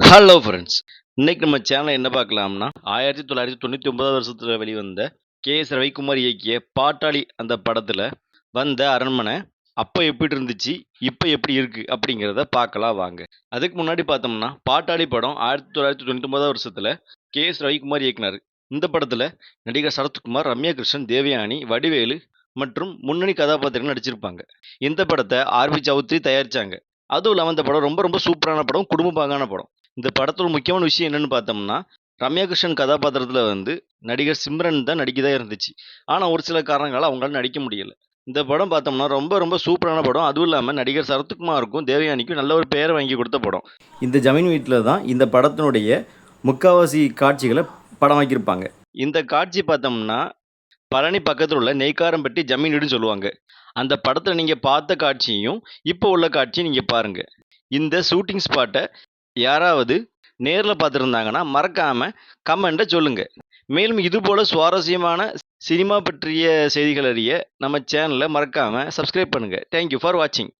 Hello friends இன்னைக்கு நம்ம channel என்ன பார்க்கலாம்னா ஆயிரத்தி தொள்ளாயிரத்தி தொண்ணூற்றி ஒன்பதாவது வருஷத்தில் வெளிவந்த கே எஸ் ரவிக்குமார் இயக்கிய பாட்டாளி அந்த படத்தில் வந்த அரண்மனை அப்போ எப்படி இருந்துச்சு இப்போ எப்படி இருக்கு அப்படிங்கிறத பார்க்கலாம் வாங்க. அதுக்கு முன்னாடி பார்த்தோம்னா பாட்டாளி படம் ஆயிரத்தி தொள்ளாயிரத்தி தொண்ணூற்றி ஒன்பதாவது வருஷத்தில் கே எஸ் ரவிக்குமார் இயக்குனார். இந்த படத்தில் நடிகர் சரத்குமார் ரம்யா கிருஷ்ணன் தேவயானி வடிவேலு மற்றும் முன்னணி கதாபாத்திரங்கள் நடிச்சிருப்பாங்க. இந்த படத்தை ஆர் பி சௌத்ரி தயாரிச்சாங்க. அதுவும் இல்லாமல் அந்த படம் ரொம்ப ரொம்ப சூப்பரான படம் குடும்ப பாங்கான படம். இந்த படத்தோட முக்கியமான விஷயம் என்னன்னு பார்த்தோம்னா ரம்யா கிருஷ்ணன் கதாபாத்திரத்தில் வந்து நடிகர் சிம்ரன் தான் நடிக்கதா இருந்துச்சு. ஆனால் ஒரு சில காரணங்களால் அவங்களால நடிக்க முடியல. இந்த படம் பார்த்தோம்னா ரொம்ப ரொம்ப சூப்பரான படம். அதுவும் இல்லாமல் நடிகர் சரத்குமாருக்கும் தேவயானிக்கும் நல்ல ஒரு பெயரை வாங்கி கொடுத்த படம். இந்த ஜமீன் வீட்டில் தான் இந்த படத்தினுடைய முக்காவாசி காட்சிகளை படமாக்கியிருப்பாங்க இந்த காட்சி பார்த்தோம்னா பழனி பக்கத்தில் உள்ள நெய்க்காரம்பட்டி ஜமீன் வீடுன்னு சொல்லுவாங்க. அந்த படத்தில் நீங்கள் பார்த்த காட்சியும் இப்போ உள்ள காட்சியும் நீங்கள் பாருங்கள் இந்த ஷூட்டிங் ஸ்பாட்டை யாராவது நேரில் பார்த்துருந்தாங்கன்னா மறக்காமல் கமெண்ட்டை சொல்லுங்கள் மேலும் இதுபோல் சுவாரஸ்யமான சினிமா பற்றிய செய்திகள் அறிய நம்ம சேனலை மறக்காமல் சப்ஸ்கிரைப் பண்ணுங்கள் தேங்க்யூ ஃபார் வாட்சிங்